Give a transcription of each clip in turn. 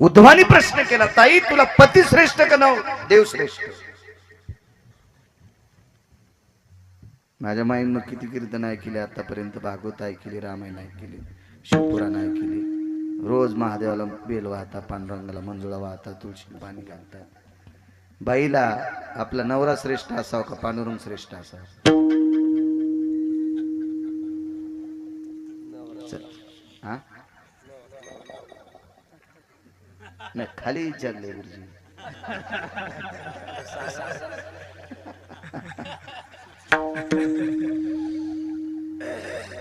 उद्धवानी प्रश्न केला ताई तुला पती श्रेष्ठ का नव? देव श्रेष्ठ. माझ्या माईनं किती कीर्तन ऐकले आतापर्यंत भागवत ऐकली रामायण ऐकली शिवपुराण ऐकली. रोज महादेवाला बेल वाहता पांडुरंगाला मंजुळा वाहता तुळशी पाणी घालता. बाईला आपला नवरा श्रेष्ठ असावा का पांडुरंग श्रेष्ठ असावा? चल. हा? नाही खाली विचारले गुरुजी.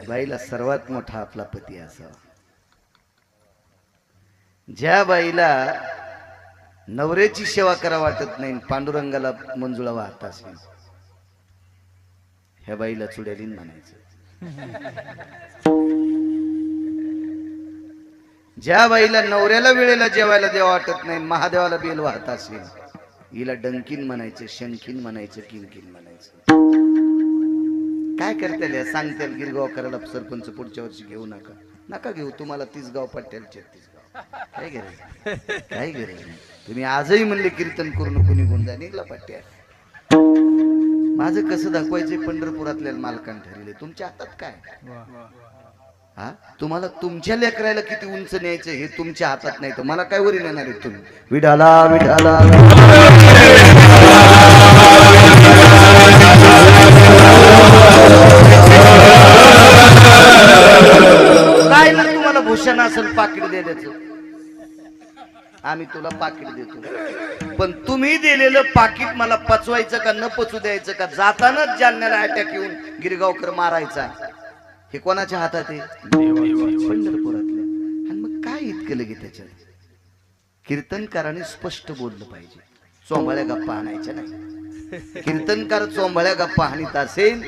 बाईला सर्वात मोठा आपला पती असावा ज्या बाईला नवऱ्याची सेवा करा वाटत नाही पांडुरंगाला मंजुळा वाहत असेल ह्या बाईला चुड्यालीन म्हणायचं. ज्या बाईला नवऱ्याला वेळेला जेवायला देवा वाटत नाही महादेवाला बेल वाहत असेल हिला डंकीन म्हणायचं शंकिन म्हणायचं किंकिन म्हणायचं. काय करताल सांगताल गिरगाव करायला सरपंच पुढच्या वर्षी घेऊ नका. नका घेऊ तुम्हाला तीस गाव पट्ट्याला छत्तीस गाव काय गरज काय गरज तुम्ही आजही म्हणले कीर्तन करून कोणी गुंजा निघला पट्ट्या. माझं कसं दाखवायचं पंढरपुरातल्या मालकान ठरले तुमच्या हातात काय? हा? तुम्हाला तुमच्या लेकराला किती उंच न्यायचं हे तुमच्या हातात नाही तर मला काय वरी नेणार आहे तुम्ही? विडाला विडाला काय ना तुम्हाला भूषण असेल पाकिट द्यायचं आम्ही तुला पाकिट देतो. पण तुम्ही दिलेलं पाकिट मला पचवायचं का न पचू द्यायचं का? जातानाच जालन्याला अटॅक येऊन गिरगावकर मारायचा हे कोणाच्या हातात आहे? पंढरपुरातल्या. आणि मग काय इतकं लगे त्याच्यात? कीर्तनकाराने स्पष्ट बोललं पाहिजे. चोंबाळ्या गप्पा आणायच्या नाही. कीर्तनकार चोंबाळ्या गप्पा हाणीत असेल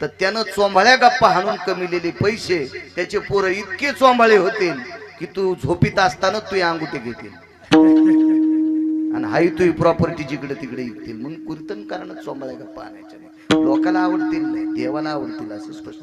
तर त्यानं चोंबाळ्या गप्पा हाणून कमिलेले पैसे त्याचे पोरं इतके चोंबाळे होतील की तू झोपीत असताना तू अंगुठे घेतील. आणि हाई तुही प्रॉपर्टी जिकडे तिकडे येतील म्हणून कीर्तनकारानं चोंबाळ्या गप्पा आणायच्या नाही. लोकाला आवडतील नाही देवाला आवडतील असं स्पष्ट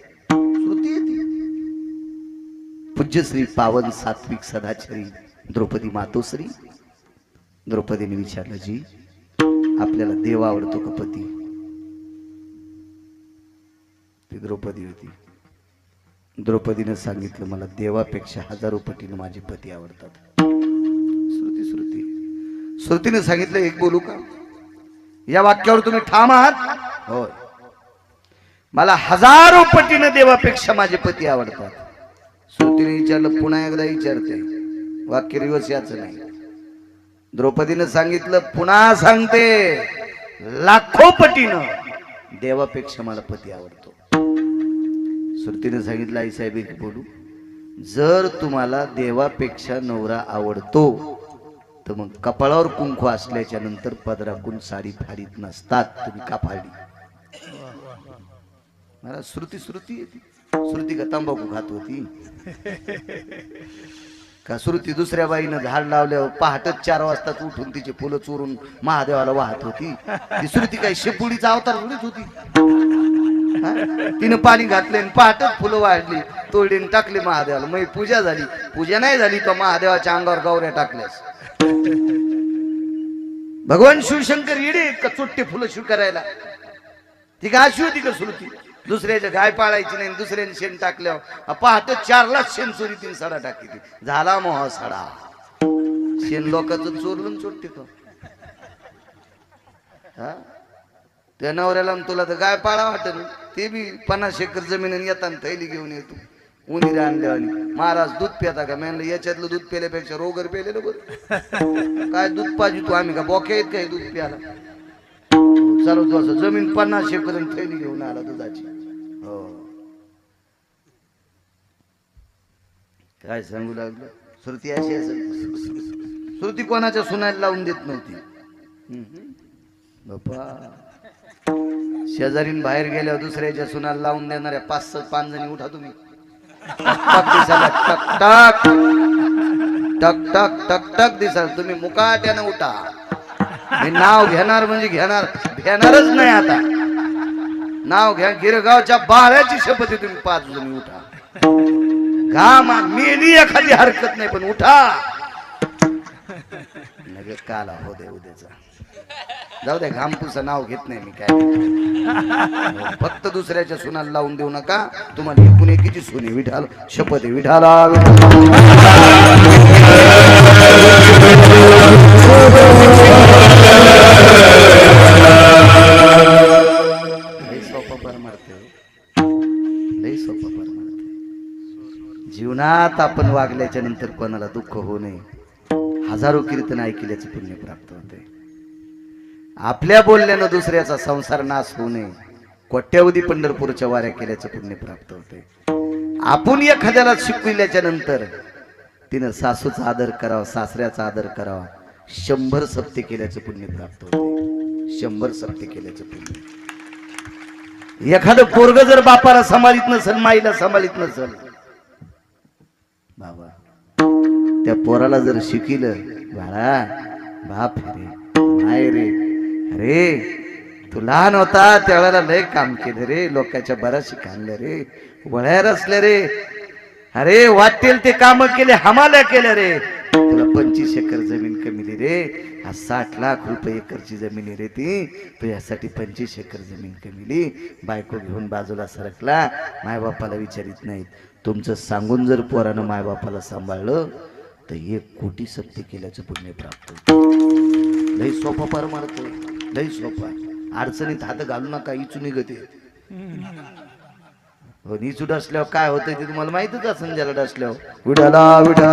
पूज्य श्री पावन सात्विक सदाचारी द्रौपदी मातोश्री. द्रौपदीने विचारलं जी आपल्याला देव आवडतो का पती? ती द्रौपदी होती. द्रौपदीनं सांगितलं मला देवापेक्षा हजारो पटीनं माझे पती आवडतात. श्रुती श्रुती. श्रुतीने सांगितलं एक बोलू का? या वाक्यावर तुम्ही ठाम आहात? होय. मला हजारो पटीनं देवापेक्षा माझे पती आवडतात. श्रुतीने विचारलं पुन्हा एकदा विचारते. वाक्य रिवर्स याच नाही. द्रौपदीनं सांगितलं पुन्हा सांगते. लाखो पटीनं देवापेक्षा मला पती आवडतो. सुरतीने सांगितलं आई साहेब एक बोलू. जर तुम्हाला देवापेक्षा नवरा आवडतो तर मग कपाळावर कुंकू असल्याच्या नंतर पदराकून साडी फाडीत नसतात. तुम्ही का फाडी मला श्रुती श्रुती येते. श्रुती का तंबाखू खात होती? का श्रुती दुसऱ्या बाईनं झाड लावल्यावर पहाटच चार वाजताच उठून तिचे फुलं चोरून महादेवाला वाहत होती. ती श्रुती काय शेपुडीचा अवतार थोडीच होती? तिनं पाणी घातले आणि पहाटच फुलं वाढली तोडीन टाकली महादेवाला. मग पूजा झाली. पूजा नाही झाली तर महादेवाच्या अंगावर गौऱ्या टाकल्यास. भगवान शिवशंकर येडे का चोट्टे फुलं शिव करायला ती काय अशी होती का श्रुती दुसऱ्याच्या गाय पाळायची नाही दुसऱ्याने शेण टाकल्यावर. पहाटे चारलाच शेण चोरी तीन सडा टाकी ती झाला मोह सडा. शेण लोकांचं चोरलं आणि तो हा? त्या नवऱ्याला तुला तर गाय पाळा वाटत ते बी पन्नास एकर जमीन येताना थैली घेऊन येतो. उन्ही आणल्या आणि महाराज दूध पिता का? म्हणलं याच्यातलं दूध पेल्यापेक्षा रोगर पेलेलं बरं. काय दूध पाहिजे तू आम्ही का? बोक्या येत काय दूध प्याला चालू असं जमीन पन्नास एकर थैली घेऊन आला दुधाची. हो. काय सांगू लागलं? श्रुती अशी श्रुती कोणाच्या सुनायला लावून देत नव्हती. बापा. शेजारीन बाहेर गेल्यावर दुसऱ्याच्या सुनाला लावून देणाऱ्या पाच सात पाच जणी उठा तुम्ही. टक टक टक टक टक टक टक दिसाल तुम्ही मुकाट्यानं उठा. हे नाव घेणार म्हणजे घेणार. घेणारच नाही आता. नाव घ्या गिरगावच्या बाळ्याची शपथ आहे तुम्ही पाच जणी उठा. घामा मेली एखादी हरकत नाही पण उठा. नग काला हो दे उद्याचा. जाऊ दे घामपूचं नाव घेत नाही मी काय. फक्त दुसऱ्याच्या सुनाला लावून देऊ नका. तुम्हाला एकूण एकीची सुने विठाल शपथ विठाला विठाला. लय सोपं परमार्थ जीवनात आपण वागल्याच्या नंतर कोणाला दुःख होऊ नये. हजारो कीर्तन ऐकल्याचे पुण्य प्राप्त होते. आपल्या बोलण्यानं दुसऱ्याचा संसार नाश होऊ नये. कोट्यावधी पंढरपूरच्या वाऱ्या केल्याचं पुण्य प्राप्त होते. आपण एखाद्याला शिकविल्याच्या नंतर तिनं सासूचा आदर करावा सासऱ्याचा आदर करावा. शंभर सप्ते केल्याचं पुण्य प्राप्त होते. शंभर सप्ते केल्याचं पुण्य. एखादं पोरग जर बापाला सांभाळीत नसेल माईला सांभाळीत नसेल बाबा त्या पोराला जर शिकिल बाळा बाप रे माय रे अरे तू लहान होता त्यावेळेला लय काम केलं रे लोकांच्या बराचशी खाल्लं रे वळ्यार असल्या रे. अरे वाटेल ते काम केले हमाल्या केल्या रे. पंचवीस एकर जमीन कमीली रे. हा साठ लाख रुपये एकरची जमीन आहे रे ती. तो यासाठी पंचवीस एकर जमीन कमीली बायको घेऊन बाजूला सरकला. मायबापाला विचारित नाहीत. तुमचं सांगून जर पोरानं मायबापाला सांभाळलं तर एक कोटी सत्य केल्याचं पुण्य प्राप्त होतं. लई सोपा परमार्थ लई सोपा अडचणीत हात घालू नका. इचून गती निचू डसल्यावर काय होतंय ते तुम्हाला माहितच असेल ज्याला डसल्यावर. विडाला विडाला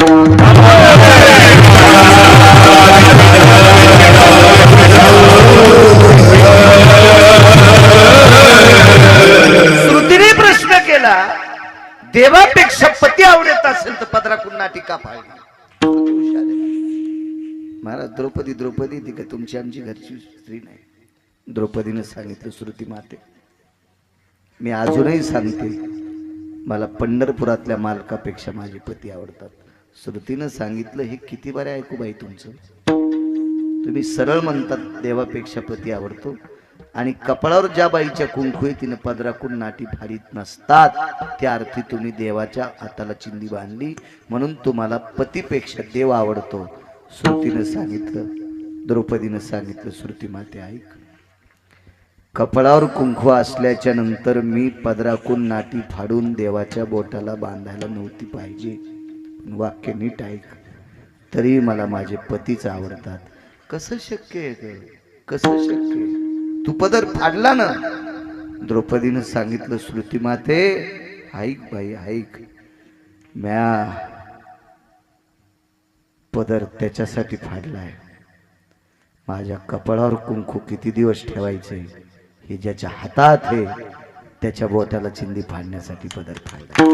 श्रुतीने प्रश्न केला देवापेक्षा पती आवडत असेल तर पदराकडून नाटिका पाहिजे महाराज द्रौपदी द्रौपदी ती का तुमची आमची घरची स्त्री नाही. द्रौपदीनं सांगितलं श्रुती माते. मी अजूनही सांगते मला पंढरपुरातल्या मालकापेक्षा माझे पती आवडतात. श्रुतीनं सांगितलं हे किती बरे ऐकू बाई तुमचं. तुम्ही सरळ म्हणतात देवापेक्षा पती आवडतो. आणि कपाळावर ज्या बाईच्या कुंकू आहे तिने पदराकून नाटी फाडीत नसतात. त्या अर्थी तुम्ही देवाच्या हाताला चिंदी बांधली म्हणून तुम्हाला पतीपेक्षा देव आवडतो. श्रुतीनं सांगितलं द्रौपदीनं सांगितलं श्रुती माते ऐक कपडावर कुंकू असल्याच्या नंतर मी पदराकून नाटी फाडून देवाच्या बोटाला बांधायला नव्हती पाहिजे. पण वाक्य नीट ऐक. तरी मला माझे पतीच आवडतात. कसं शक्य आहे ग? कसं शक्य आहे? तू पदर फाडला ना? द्रौपदीनं सांगितलं श्रुती माते ऐक बाई ऐक. म्या पदर त्याच्यासाठी फाडलाय. माझ्या कपाळावर कुंकू किती दिवस ठेवायचे? हे ज्याच्या हातात हे त्याच्या बोटाला चिंदी फाडण्यासाठी पदर फाडला.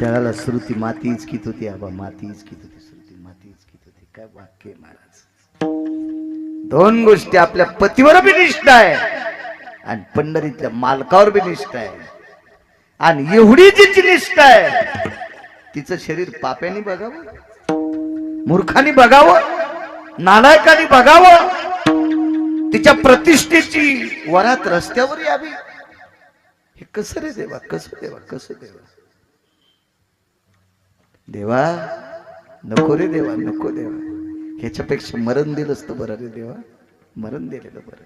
त्याला श्रुती माती इचकीत होती आबा माती इचकीत होती श्रुती माती इचकीत होती काय वाक्य महाराज? दोन गोष्टी आपल्या पतीवर बी निष्ठा आहे आणि पंढरीतल्या मालकावर बी निष्ठा आहे. आणि एवढी तिची निष्ठा आहे तिचं शरीर पाप्यानी बघावं मूर्खानी बघावं नालायकानी बघावं तिच्या प्रतिष्ठेची. वरात रस्त्यावर यावी हे कसं रे देवा कसं देवा कसं देवा. देवा नको रे देवा नको देवा. ह्याच्यापेक्षा मरण दिलं असतं बरं रे देवा. मरण दिलेलं बरं.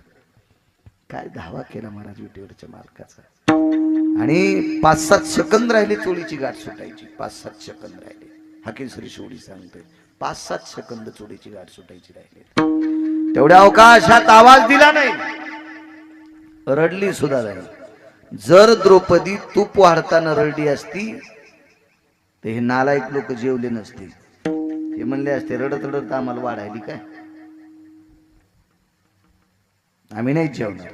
काय धावा केला महाराज विटेवरच्या मालकाचा. आणि पाच सात सेकंद राहिले चोळीची गाठ सुटायची. पाच सात सेकंद राहिले. हाकेश्वरी शेवडी सांगतोय. पाच सात सेकंद चोळीची गाठ सुटायची राहिली. तेवढ्या अवकाशात आवाज दिला नाही. रडली सुद्धा नाही. जर द्रौपदी तूप वाढताना रडली असती तर हे नालायक लोक जेवले नसते. हे म्हणले असते रडत रडत आम्हाला वाढायली काय? आम्ही नाहीच जेवणार.